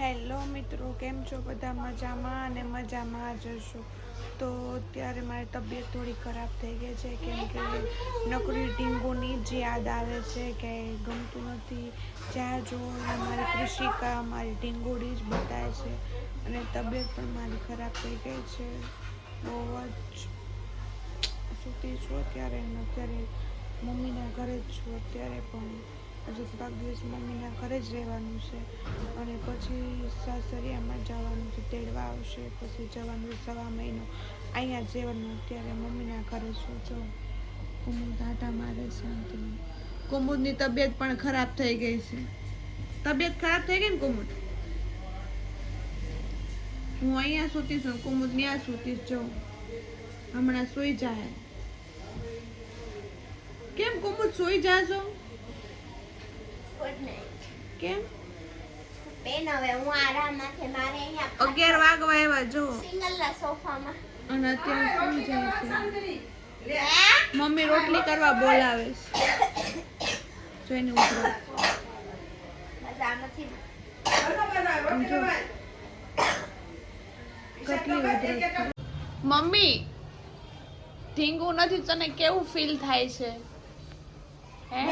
Hello મિત્રો, કેમ છો? બધા મજામાં અને મજામાં જ હશો. તો અત્યારે મારી તબિયત થોડી ખરાબ થઈ ગઈ છે, કેમ કે નકરી ટીંગોની જ યાદ આવે છે કે ગમતું નથી. જ્યાં જો મારી કૃષિકા, મારી ટીંગોડી જ બતાવે છે અને તબિયત પણ મારી ખરાબ થઈ ગઈ છે. બહુ જ સુતી છું અત્યારે અત્યારે મમ્મીના ઘરે જ છું અત્યારે પણ. હજુ થોડાક દિવસ મમ્મીના ઘરે જ રહેવાનું છે. અને પછી સાસરિયામાં જવાનું છે, તેડવા આવશે, પછી જવાનું સવા મહિનો. અહીંયા જ રહેવાનું, અત્યારે મમ્મીના ઘરે છું. જો કુમુદ આટા મારે છે કુમુદની તબિયત પણ ખરાબ થઈ ગઈ છે. તબિયત ખરાબ થઈ ગઈ ને કુમુદ? હું અહીંયા સૂતી છું, કુમુદ ત્યાં સૂતી જો. હમણાં સૂઈ જાય કેમ કુમુદ સૂઈ જાશો? કેમ? બેન હવે હું આરામમાંથી મારે અહીંયા અગિયાર વાગવા એવા જો સોફામાં. અને અત્યારે સૂઈ જાય છે મમ્મી રોટલી કરવા બોલાવે છે. જોઈને મજા નથી મમ્મી ઢીંગુ નથી તને કેવું ફીલ થાય છે? હે?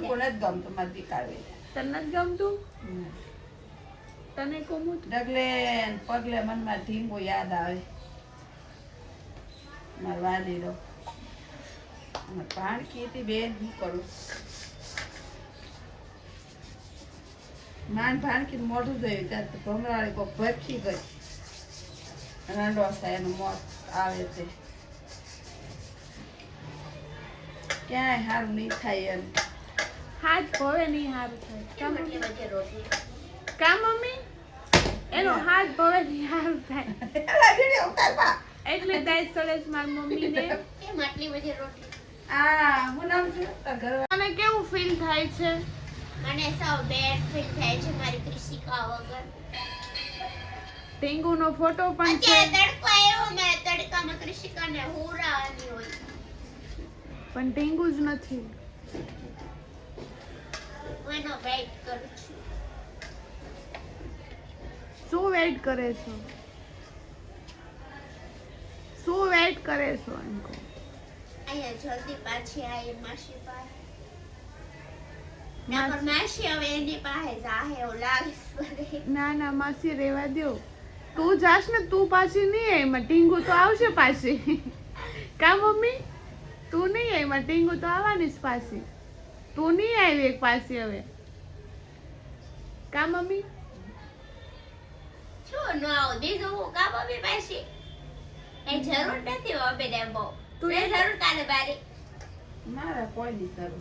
ગમતું મારી તને ગમતું? તને કોમું ડગલે પગલે મનમાં ધીમો યાદ આવે. મરવા વાલીનો. પાણ હતી બેન શું કરું? માન ભાણકી મોઢું જોયું ત્યાં તો ભમરાળી કોઈ ભરખી ગઈ. રંડો એનું મોત આવે છે ક્યાંય સારું નહીં થાય એમ. હાથ ભવે નહીં સારું થાય. કા મમ્મી? એનો હાથ ભવે નહીં હારું થાય. એટલે દાઈ સરસ માર મારી મમ્મીને. કેમ આટલી બધી રોટલી? આ હું નામ છે તાર કેવું ફીલ થાય છે? મને સાવ બેડ ફીલ થાય છે મારી કૃષિકા વગર. ટેંગુનો ફોટો પણ છે. તડકો આવ્યો મેં તડકામાં કૃષિકાને હુરાવાની હોય. પણ ટેંગુ જ નથી. હું એનો વેઇટ કરું છું. શું વેઇટ કરે છો? શું વેઇટ કરે છો એમ કહો? અહીંયા જલ્દી પાછી આવી માસી પાસે. માસી હવે એની પાસે જાહે એવું લાગે ના ના માસી રેવા દ્યો. તું જાશ ને તું પાછી નહીં આય એમાં ટીંગુ તો આવશે પાછી. કા મમ્મી? તું નહીં આય એમાં ટીંગુ તો આવવાની જ પાછી. તું નહીં આવી એક પાછી હવે. કા મમ્મી? શું ન આવું બીજું હું મમ્મી એ જરૂર નથી હવે ને બહુ. તું તું એ- જરૂર કાલે બારી મારા કોઈ નહીં કરું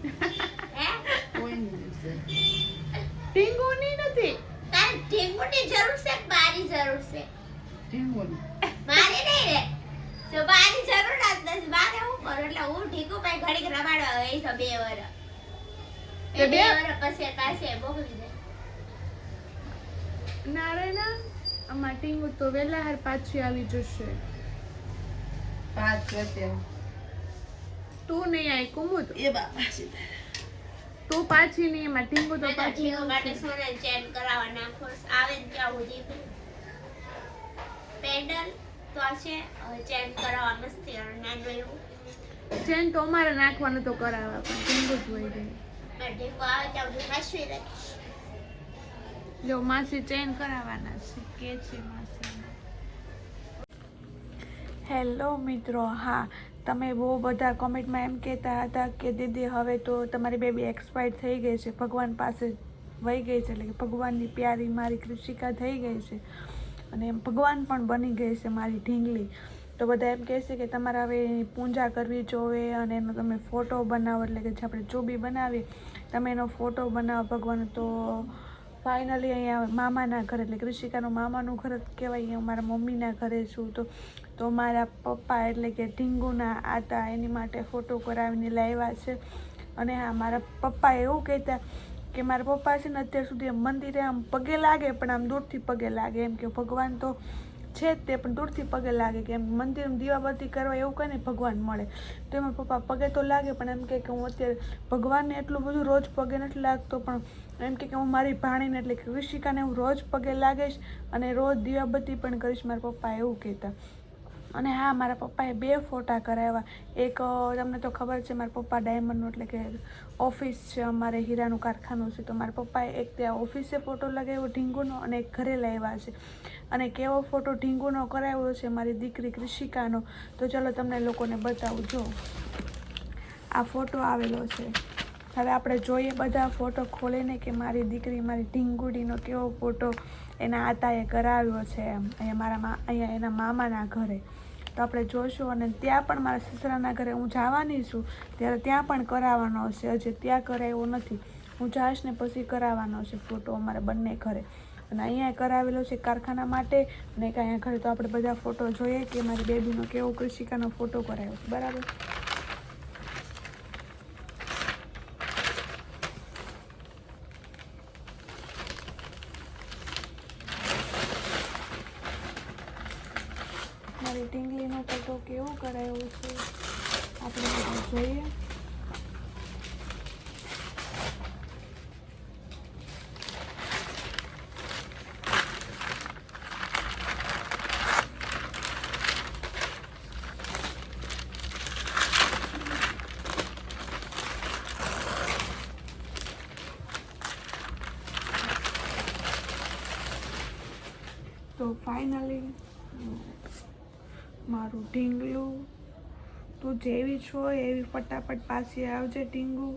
કોઈ નહીં છે ટીંગુ ની નથી. તારે ઢીંગુની જરૂર છે મારી જરૂર છે. મારી નહીં રે તો મારી જરૂર જ નથી. મારે હું કરું? એટલે હું પાસે ઘડીક રમાડવા ગઈ છું બે વર તે બે? બે- પછી પાસે મોકલી દે નારાયણા આમાં ટીંગુ તો વેલા હાર પાછી આવી જશે. પાંચ વચ્ચે તું નહીં આય કુમુદ? એ બાબા સીધા. તું પાછી નહીં એમાં ટીંગુ તો પાછી માટે સોને ચેન કરાવવા નાખો આવે ને ત્યાં સુધી પેડલ તો આ છે ચેન કરાવવા મસ્તી નાનું ચેન તો અમારે નાખવાનું તો કરાવવા પણ ટીંગુ જ હોય ગઈ. જો માસી ચેન કરાવવાના છે કે છે માસી? હેલો મિત્રો હા તમે બહુ બધા કોમેન્ટમાં એમ કહેતા હતા કે દીદી હવે તો તમારી બેબી એક્સપાયર થઈ ગઈ છે ભગવાન પાસે વહી ગઈ છે એટલે કે ભગવાનની પ્યારી મારી કૃષિકા થઈ ગઈ છે અને એમ ભગવાન પણ બની ગઈ છે મારી ઢીંગલી. તો બધા એમ કહે છે કે તમારે હવે એની પૂજા કરવી જોવે અને એનો તમે ફોટો બનાવો એટલે કે જે આપણે ચોબી બનાવીએ, તમે એનો ફોટો બનાવો ભગવાન. તો ફાઇનલી અહીંયા મામાના ઘરે એટલે કૃષિકાનું મામાનું ઘર જ કહેવાય. અહીંયા મારા મમ્મીના ઘરે છું તો તો મારા પપ્પા એટલે કે ઢીંગુના આતા એની માટે ફોટો કરાવીને લાવ્યા છે. અને હા, મારા પપ્પા એવું કહેતા કે મારા પપ્પા છે ને અત્યાર સુધી મંદિરે આમ પગે લાગે, પણ આમ દૂરથી પગે લાગે. એમ કે ભગવાન તો છે જ તે, પણ દૂરથી પગે લાગે કે એમ મંદિરમાં દીવાબત્તી કરવા એવું કંઈ નહીં ભગવાન મળે. તો એમાં પપ્પા પગે તો લાગે, પણ એમ કે હું અત્યારે ભગવાનને એટલું બધું રોજ પગે નથી લાગતો, પણ એમ કે હું મારી ભાણીને એટલે કે ઋષિકાને હું રોજ પગે લાગીશ અને રોજ દીવાબત્તી પણ કરીશ. મારા પપ્પા એવું કહેતા. અને હા, મારા પપ્પાએ બે ફોટા કરાવ્યા. એક તમને તો ખબર છે, મારા પપ્પા ડાયમંડનું એટલે કે ઓફિસ છે અમારે હીરાનું કારખાનું છે. તો મારા પપ્પાએ એક ત્યાં ઓફિસે ફોટો લગાવ્યો ઢીંગુનો અને એક ઘરે લાવ્યા છે. અને કેવો ફોટો ઢીંગુનો કરાવ્યો છે, મારી દીકરી કૃષિકાનો તો ચલો તમને લોકોને બતાવું. જો, આ ફોટો આવેલો છે. હવે આપણે જોઈએ બધા ફોટો ખોલીને કે મારી દીકરી, મારી ઢીંગુડીનો કેવો ફોટો એના આતાએ કરાવ્યો છે એમ. અહીંયા મારા અહીંયા એના મામાના ઘરે. તો આપણે જોઈશું અને ત્યાં પણ મારા સસરાના ઘરે હું જવાની છું, ત્યારે ત્યાં પણ કરાવવાનો છે. હજી ત્યાં કરાવ્યો નથી. હું જઈશ ને પછી કરાવવાનો છે ફોટો અમારે બંને ઘરે. અને અહીંયા કરાવેલો છે કારખાના માટે. અને એક અહીંયા ઘરે તો આપણે બધા ફોટો જોઈએ કે મારી બેબીનો કેવો કૃષિકાનો ફોટો કરાવ્યો બરાબર? મારી ટીંગલીનો ફોટો કેવો કરાયો છે? આપણે જોઈએ. તો ફાઇનલી મારું ઢીંગલું. તું જેવી છો એવી ફટાફટ પાછી આવજે ઢીંગુ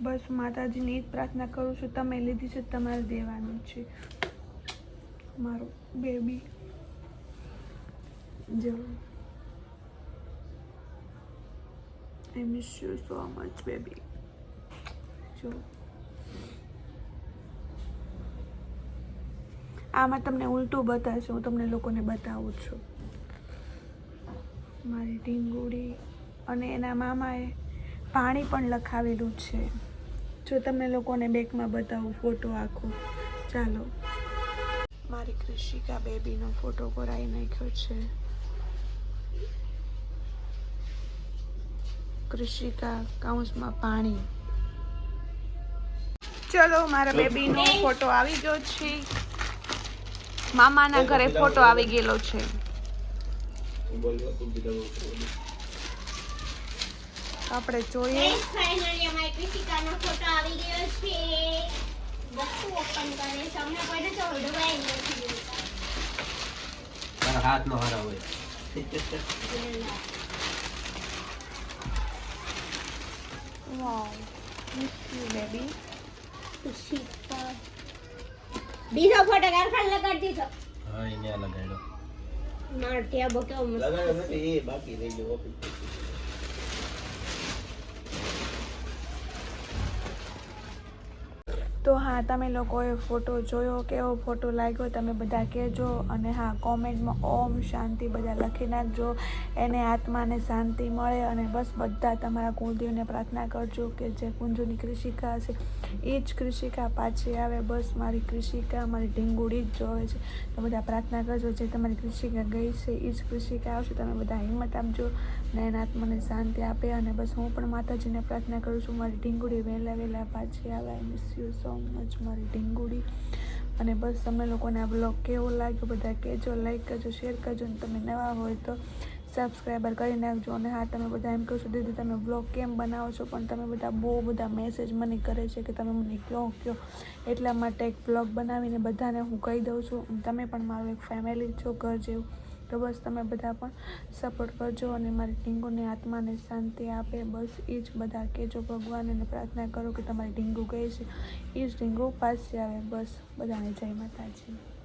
બસ માતાજીની એ જ પ્રાર્થના કરું છું, તમે લીધી છે, તમારે દેવાનું છે. મારું બેબી. જો I miss you so much baby જો આમાં તમને ઉલટું બતાવશે, હું તમને લોકોને બતાવું છું. મારી ઢીંગુડી અને એના મામાએ પાણી પણ લખાવેલું છે. જો તમે લોકોને બેકમાં બતાવું ફોટો આખો. ચાલો. મારી કૃષિકા બેબીનો ફોટો કરાવી નાખ્યો છે. કૃષિકા કાઉન્સમાં પાણી. ચલો, મારા બેબીનો ફોટો આવી ગયો છે. મામાના ઘરે ફોટો આવી ગયેલો છે. આપણે જોઈએ. ફાઇનલી અમારી કૃતિકાનો ફોટો આવી ગયો છે. વસ્તુ ઓપન કરે છે. અમને કોઈને તો હળવાઈ નથી. તારા હાથ નો હારા હોય. વાવ બેબી બીજો ફોટો કારખાન લગાડી દીધો. હા એને લગાડ્યો. મારો ત્યાં કેવો મસ્ત લગાડ્યો નથી એ બાકી રહી ગયો ઓફિસ તો હા, તમે લોકોએ ફોટો જોયો, કેવો ફોટો લાગ્યો, તમે બધા કહેજો. અને હા, કોમેન્ટમાં ઓમ શાંતિ બધા લખી નાખજો. એને આત્માને શાંતિ મળે અને બસ બધા તમારા કુળદેવને પ્રાર્થના કરજો કે જે કુંજુની કૃષિકા છે એ જ કૃષિકા પાછી આવે. બસ મારી કૃષિકા, મારી ઢીંગુડી જ જોવે છે. તો બધા પ્રાર્થના કરજો, જે તમારી કૃષિકા ગઈ છે, એ જ કૃષિકા આવશે. તમે બધા હિંમત આપજો. ને એના આત્માને શાંતિ આપે અને બસ હું પણ માતાજીને પ્રાર્થના કરું છું. મારી ઢીંગુડી વહેલા વહેલા પાછી આવે. I miss you so much મારી ઢીંગુડી. અને બસ તમે લોકોને આ બ્લોગ કેવો લાગ્યો બધા કહેજો લાઈક કરજો શેર કરજો અને તમે નવા હોય તો સબસ્ક્રાઈબર કરી નાખજો. અને હા, તમે બધા એમ કહો છો, દીદી, તમે બ્લોગ કેમ બનાવો છો? પણ તમે બધા બહુ બધા મેસેજ મને કરે છે કે તમે મને કહો કહો એટલા માટે એક બ્લોગ બનાવીને બધાને હું કહી દઉં છું. તમે પણ મારું એક ફેમિલી છો, ઘર જેવું. તો બસ તમે બધા પણ સપોર્ટ કરજો અને મારી ઢીંગુની આત્માને શાંતિ આપે. બસ એ જ બધા કહેજો ભગવાનને પ્રાર્થના કરો કે તમારી ઢીંગુ ગઈ છે. એ જ ઢીંગુ પાસે આવે. બસ બધાને જય માતાજી.